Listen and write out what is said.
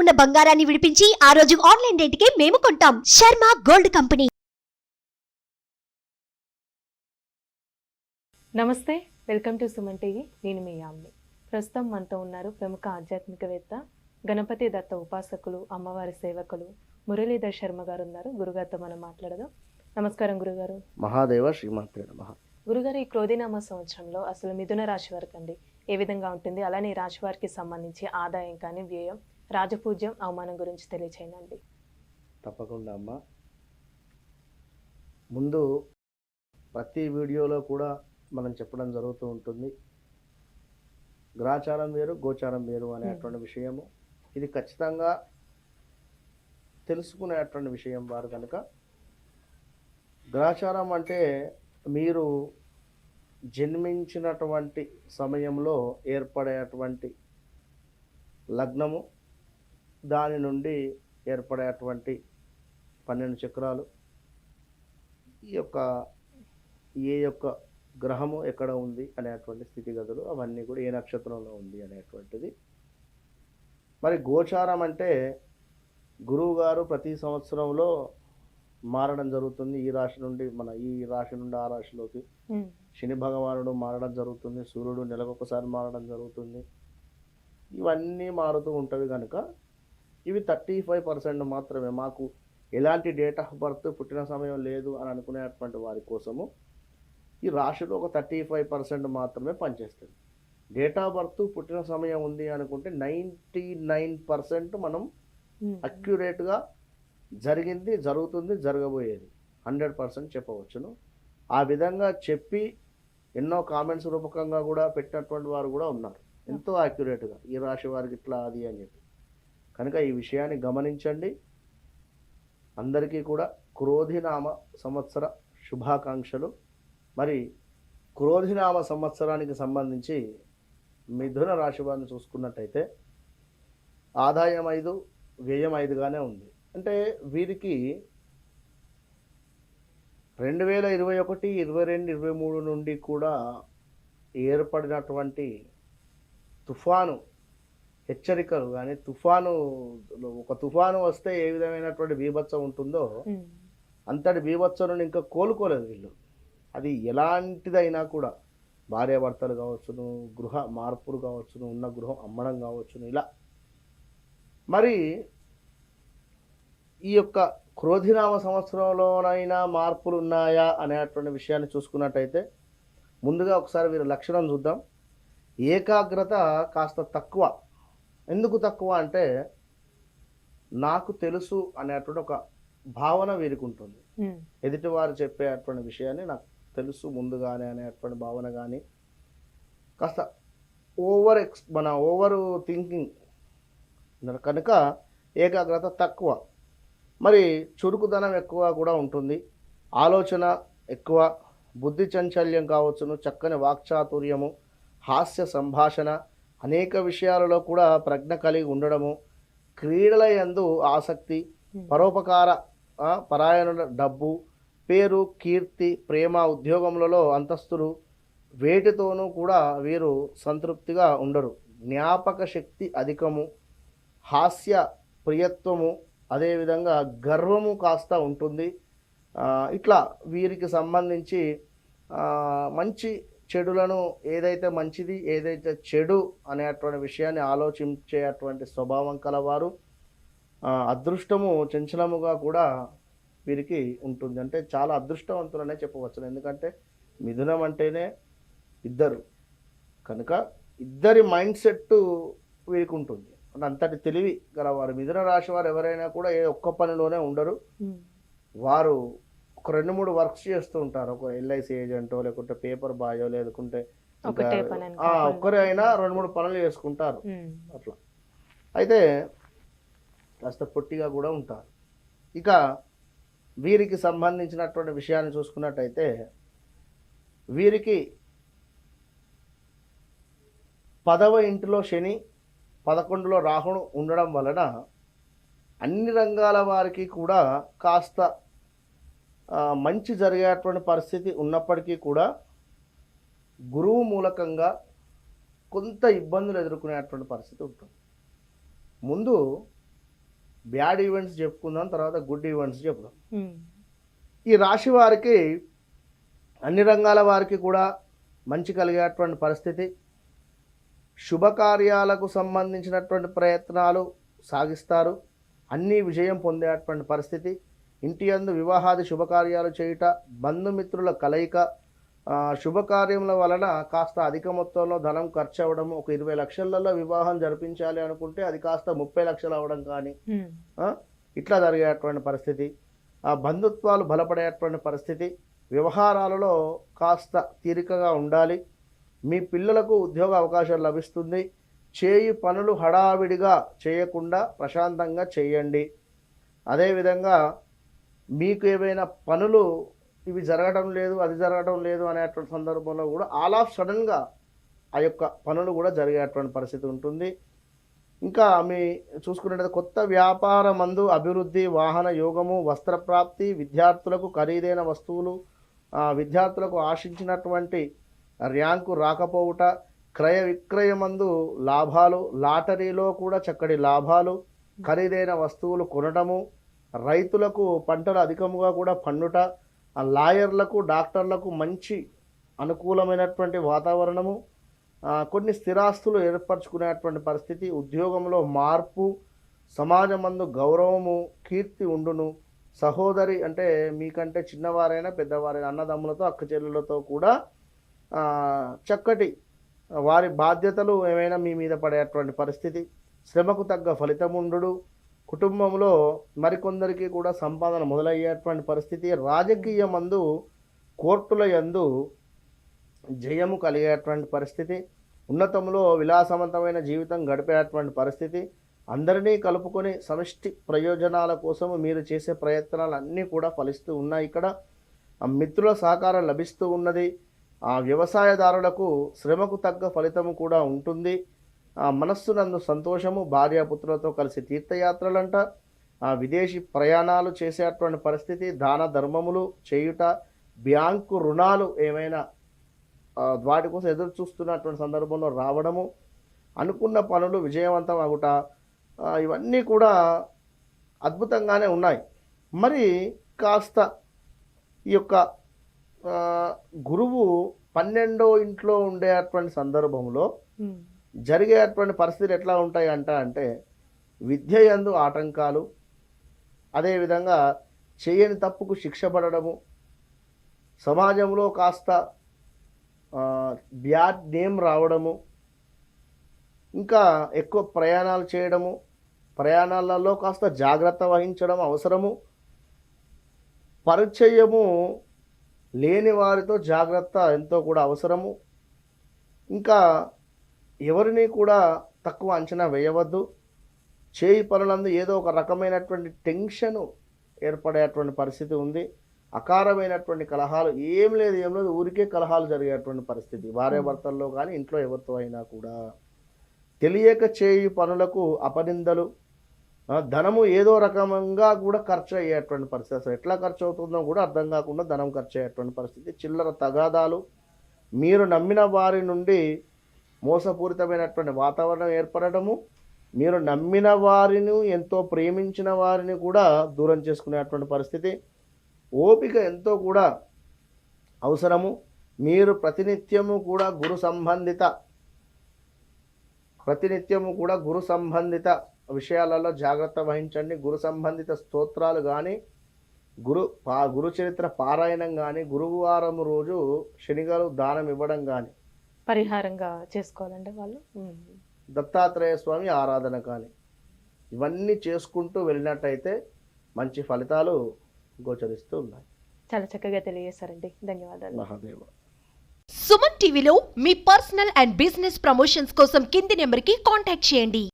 ఉన్న బంగారాన్ని విడిపించి ఆ రోజు ఆన్లైన్ రేటుకే మేము కొంటాం. Sharma gold company. నమస్తే వెల్కమ్ టు సుమన్ టీవీ. నేను మీ యామ్ని. ప్రస్తుతం మనతో ఉన్నారు ప్రముఖ ఆధ్యాత్మికవేత్త గణపతి దత్త ఉపాసకులు అమ్మవారి సేవకులు మురళీధర్ శర్మ గారు ఉన్నారు గురుగారితో మనం మాట్లాడదాం. నమస్కారం గురుగారు. మహాదేవ శ్రీమాత్రే నమ. గురుగారు ఈ క్రోధినామ సంవత్సరంలో అసలు మిథున రాశి వారికి అండి ఏ విధంగా ఉంటుంది? అలానే రాశి వారికి సంబంధించి ఆదాయం కానీ వ్యయం రాజపూజ్యం అవమానం గురించి తెలియచేయండి. తప్పకుండా అమ్మ. ముందు ప్రతి వీడియోలో కూడా మనం చెప్పడం జరుగుతూ ఉంటుంది. గ్రాచారం వేరు గోచారం వేరు అనేటువంటి విషయము. ఇది ఖచ్చితంగా తెలుసుకునేటువంటి విషయం వారు కనుక. గ్రాచారం అంటే మీరు జన్మించినటువంటి సమయంలో ఏర్పడేటువంటి లగ్నము దాని నుండి ఏర్పడేటువంటి పన్నెండు చక్రాలు. ఈ యొక్క ఏ యొక్క గ్రహము ఎక్కడ ఉంది అనేటువంటి స్థితిగతులు అవన్నీ కూడా ఏ నక్షత్రంలో ఉంది అనేటువంటిది. మరి గోచారం అంటే గురువు గారు ప్రతి సంవత్సరంలో మారడం జరుగుతుంది. ఈ రాశి నుండి మన ఈ రాశి నుండి ఆ రాశిలోకి. శని భగవానుడు మారడం జరుగుతుంది. సూర్యుడు నెలకొకసారి మారడం జరుగుతుంది. ఇవన్నీ మారుతూ ఉంటవి కనుక ఇవి థర్టీ ఫైవ్ పర్సెంట్ మాత్రమే. మాకు ఎలాంటి డేట్ ఆఫ్ బర్త్ పుట్టిన సమయం లేదు అని అనుకునేటువంటి వారి కోసము ఈ రాశిలో ఒక థర్టీ ఫైవ్ పర్సెంట్ మాత్రమే పనిచేస్తుంది. డేట్ ఆఫ్ బర్త్ పుట్టిన సమయం ఉంది అనుకుంటే నైంటీ నైన్ పర్సెంట్ మనం అక్యురేట్గా జరిగింది జరుగుతుంది జరగబోయేది. హండ్రెడ్ పర్సెంట్ చెప్పవచ్చును. ఆ విధంగా చెప్పి ఎన్నో కామెంట్స్ రూపకంగా కూడా పెట్టినటువంటి వారు కూడా ఉన్నారు. ఎంతో యాక్యురేట్గా ఈ రాశి వారికి ఇట్లా అది అని చెప్పి. కనుక ఈ విషయాన్ని గమనించండి. అందరికీ కూడా క్రోధినామ సంవత్సర శుభాకాంక్షలు. మరి క్రోధినామ సంవత్సరానికి సంబంధించి మిథున రాశి వారిని చూసుకున్నట్టయితే ఆదాయం ఐదు వ్యయం ఐదుగానే ఉంది. అంటే వీరికి రెండు వేల ఇరవై ఒకటి ఇరవై రెండు ఇరవై మూడు నుండి కూడా ఏర్పడినటువంటి తుఫాను హెచ్చరికలు కానీ తుఫాను ఒక తుఫాను వస్తే ఏ విధమైనటువంటి బీభత్సం ఉంటుందో అంతటి బీభత్సం నుండి ఇంకా కోలుకోలేదు వీళ్ళు. అది ఎలాంటిదైనా కూడా భార్యాభర్తలు కావచ్చును గృహ మార్పులు కావచ్చును ఉన్న గృహం అమ్మడం కావచ్చును ఇలా. మరి ఈ యొక్క క్రోధినామ సంవత్సరంలోనైనా మార్పులు ఉన్నాయా అనేటువంటి విషయాన్ని చూసుకున్నట్టయితే ముందుగా ఒకసారి వీరి లక్షణం చూద్దాం. ఏకాగ్రత కాస్త తక్కువ. ఎందుకు తక్కువ అంటే నాకు తెలుసు అనేటువంటి ఒక భావన వీరికి ఉంటుంది. ఎదుటివారు చెప్పేటువంటి విషయాన్ని నాకు తెలుసు ముందుగానే అనేటువంటి భావన కానీ కాస్త ఓవర్ ఎక్స్ మన ఓవర్ థింకింగ్ కనుక ఏకాగ్రత తక్కువ. మరి చురుకుదనం ఎక్కువ కూడా ఉంటుంది. ఆలోచన ఎక్కువ బుద్ధి చాంచల్యం కావచ్చును చక్కని వాక్చాతుర్యము హాస్య సంభాషణ అనేక విషయాలలో కూడా ప్రజ్ఞ కలిగి ఉండడము క్రీడల యందు ఆసక్తి పరోపకార పరాయణుల డబ్బు పేరు కీర్తి ప్రేమ ఉద్యోగములలో అంతస్తులు వేటితోనూ కూడా వీరు సంతృప్తిగా ఉండరు. జ్ఞాపక శక్తి అధికము హాస్య ప్రియత్వము అదేవిధంగా గర్వము కాస్త ఉంటుంది. ఇట్లా వీరికి సంబంధించి మంచి చెడులను ఏదైతే మంచిది ఏదైతే చెడు అనేటువంటి విషయాన్ని ఆలోచించేటువంటి స్వభావం కలవారు అదృష్టము చంచలముగా కూడా వీరికి ఉంటుంది. అంటే చాలా అదృష్టవంతులనే చెప్పవచ్చు ఎందుకంటే మిథునం అంటేనే ఇద్దరు. కనుక ఇద్దరి మైండ్ సెట్ వీరికి ఉంటుంది అంటే అంతటి తెలివి గలవారు. మిథున రాశి వారు ఎవరైనా కూడా ఏ ఒక్క పనిలోనే ఉండరు. వారు ఒక రెండు మూడు వర్క్స్ చేస్తూ ఉంటారు. ఒక ఎల్ఐసి ఏజెంటో లేకుంటే పేపర్ బాయో లేకుంటే. ఒక్కరే అయినా రెండు మూడు పనులు చేసుకుంటారు. అట్లా. అయితే కాస్త పొట్టిగా కూడా ఉంటారు. ఇక వీరికి సంబంధించినటువంటి విషయాన్ని చూసుకున్నట్టయితే వీరికి పదవ ఇంటిలో శని పదకొండులో రాహుడు ఉండడం వలన అన్ని రంగాల వారికి కూడా కాస్త మంచి జరిగేటువంటి పరిస్థితి ఉన్నప్పటికీ కూడా గురువు మూలకంగా కొంత ఇబ్బందులు ఎదుర్కొనేటువంటి పరిస్థితి ఉంటుంది. ముందు బ్యాడ్ ఈవెంట్స్ చెప్పుకుందాం తర్వాత గుడ్ ఈవెంట్స్ చెప్పుదాం. ఈ రాశి వారికి అన్ని రంగాల వారికి కూడా మంచి కలిగేటువంటి పరిస్థితి. శుభకార్యాలకు సంబంధించినటువంటి ప్రయత్నాలు సాగిస్తారు. అన్నీ విజయం పొందేటువంటి పరిస్థితి. ఇంటి అందు వివాహాది శుభకార్యాలు చేయుట బంధుమిత్రుల కలయిక శుభకార్యముల వలన కాస్త అధిక మొత్తంలో ధనం ఖర్చు అవ్వడం ఒక ఇరవై లక్షలలో వివాహం జరిపించాలి అనుకుంటే అది కాస్త ముప్పై లక్షలు అవ్వడం కానీ ఇట్లా జరిగేటువంటి పరిస్థితి. ఆ బంధుత్వాలు బలపడేటువంటి పరిస్థితి. వ్యవహారాలలో కాస్త తీరికగా ఉండాలి. మీ పిల్లలకు ఉద్యోగ అవకాశం లభిస్తుంది. చేయి పనులు హడావిడిగా చేయకుండా ప్రశాంతంగా చేయండి. అదేవిధంగా మీకు ఏవైనా పనులు ఇవి జరగడం లేదు అది జరగడం లేదు అనేటువంటి సందర్భంలో కూడా ఆల్ ఆఫ్ సడన్గా ఆ యొక్క పనులు కూడా జరిగేటువంటి పరిస్థితి ఉంటుంది. ఇంకా మీ చూసుకున్నట్లయితే కొత్త వ్యాపార మందు అభివృద్ధి వాహన యోగము వస్త్రప్రాప్తి విద్యార్థులకు ఖరీదైన వస్తువులు విద్యార్థులకు ఆశించినటువంటి ర్యాంకు రాకపోవుట క్రయ విక్రయమందు లాభాలు లాటరీలో కూడా చక్కటి లాభాలు ఖరీదైన వస్తువులు కొనడము రైతులకు పంటలు అధికముగా కూడా పండుట ఆ లాయర్లకు డాక్టర్లకు మంచి అనుకూలమైనటువంటి వాతావరణము కొన్ని స్థిరాస్తులు ఏర్పరచుకునేటువంటి పరిస్థితి ఉద్యోగంలో మార్పు సమాజమందు గౌరవము కీర్తి ఉండును. సహోదరి అంటే మీకంటే చిన్నవారైనా పెద్దవారైనా అన్నదమ్ములతో అక్కచెల్లెలతో కూడా చక్కటి వారి బాధ్యతలు ఏమైనా మీ మీద పడేటువంటి పరిస్థితి శ్రమకు తగ్గ ఫలితముండు కుటుంబంలో మరికొందరికి కూడా సంపాదన మొదలయ్యేటువంటి పరిస్థితి రాజకీయమందు కోర్టుల యందు జయము కలిగేటువంటి పరిస్థితి ఉన్నతంలో విలాసవంతమైన జీవితం గడిపేటువంటి పరిస్థితి అందరినీ కలుపుకొని సమిష్టి ప్రయోజనాల కోసం మీరు చేసే ప్రయత్నాలు అన్నీ కూడా ఫలిస్తూ ఉన్నాయి. ఇక్కడ ఆ మిత్రుల సహకారం లభిస్తూ ఉన్నది. ఆ వ్యవసాయదారులకు శ్రమకు తగ్గ ఫలితం కూడా ఉంటుంది. ఆ మనస్సునందు సంతోషము భార్యాపుత్రులతో కలిసి తీర్థయాత్రలంట. ఆ విదేశీ ప్రయాణాలు చేసేటువంటి పరిస్థితి దాన ధర్మములు చేయుట బ్యాంకు రుణాలు ఏమైనా వాటి కోసం ఎదురు చూస్తున్నటువంటి సందర్భంలో రావడము అనుకున్న పనులు విజయవంతం అగుట ఇవన్నీ కూడా అద్భుతంగానే ఉన్నాయి. మరి కాస్త ఈ యొక్క గురువు పన్నెండో ఇంట్లో ఉండేటువంటి సందర్భంలో జరిగేటువంటి పరిస్థితులు ఎట్లా ఉంటాయి అంట అంటే విద్య యందు ఆటంకాలు అదేవిధంగా చేయని తప్పుకు శిక్ష పడడము సమాజంలో కాస్త బ్యాడ్ నేమ్ రావడము ఇంకా ఎక్కువ ప్రయాణాలు చేయడము ప్రయాణాలలో కాస్త జాగ్రత్త వహించడం అవసరము పరిచయము లేని వారితో జాగ్రత్త ఎంతో కూడా అవసరము ఇంకా ఎవరిని కూడా తక్కువ అంచనా వేయవద్దు. చేయి పనులందు ఏదో ఒక రకమైనటువంటి టెన్షన్ ఏర్పడేటువంటి పరిస్థితి ఉంది. అకారమైనటువంటి కలహాలు ఏం లేదు ఏం లేదు. ఊరికే కలహాలు జరిగేటువంటి పరిస్థితి. భార్యాభర్తల్లో కానీ ఇంట్లో ఎవరితో అయినా కూడా. తెలియక చేయి పనులకు అపనిందలు ధనము ఏదో రకంగా కూడా ఖర్చు అయ్యేటువంటి పరిస్థితి. అసలు ఎట్లా ఖర్చు అవుతుందో కూడా అర్థం కాకుండా ధనం ఖర్చు అయ్యేటువంటి పరిస్థితి. చిల్లర తగాదాలు మీరు నమ్మిన వారి నుండి మోసపూరితమైనటువంటి వాతావరణం ఏర్పడటము మీరు నమ్మిన వారిని ఎంతో ప్రేమించిన వారిని కూడా దూరం చేసుకునేటువంటి పరిస్థితి. ఓపిక ఎంతో కూడా అవసరము. మీరు ప్రతినిత్యము కూడా గురు సంబంధిత ప్రతినిత్యము కూడా గురు సంబంధిత విషయాలలో జాగ్రత్త వహించండి. గురు సంబంధిత స్తోత్రాలు కానీ గురు పా గురు చరిత్ర పారాయణం కానీ గురువారం రోజు శనిగారు దానం ఇవ్వడం కానీ పరిహారంగా చేసుకోవాలంటే వాళ్ళు. దత్తాత్రేయ స్వామి ఆరాధన కానీ ఇవన్నీ చేసుకుంటూ వెళ్ళినట్టయితే మంచి ఫలితాలు గోచరిస్తూ ఉన్నాయి. చాలా చక్కగా తెలియజేశారండి. ధన్యవాదాలు. మహాదేవ. సుమన్ టీవీలో మీ పర్సనల్ అండ్ బిజినెస్ ప్రమోషన్స్ కోసం కింది నెంబర్కి కాంటాక్ట్ చేయండి.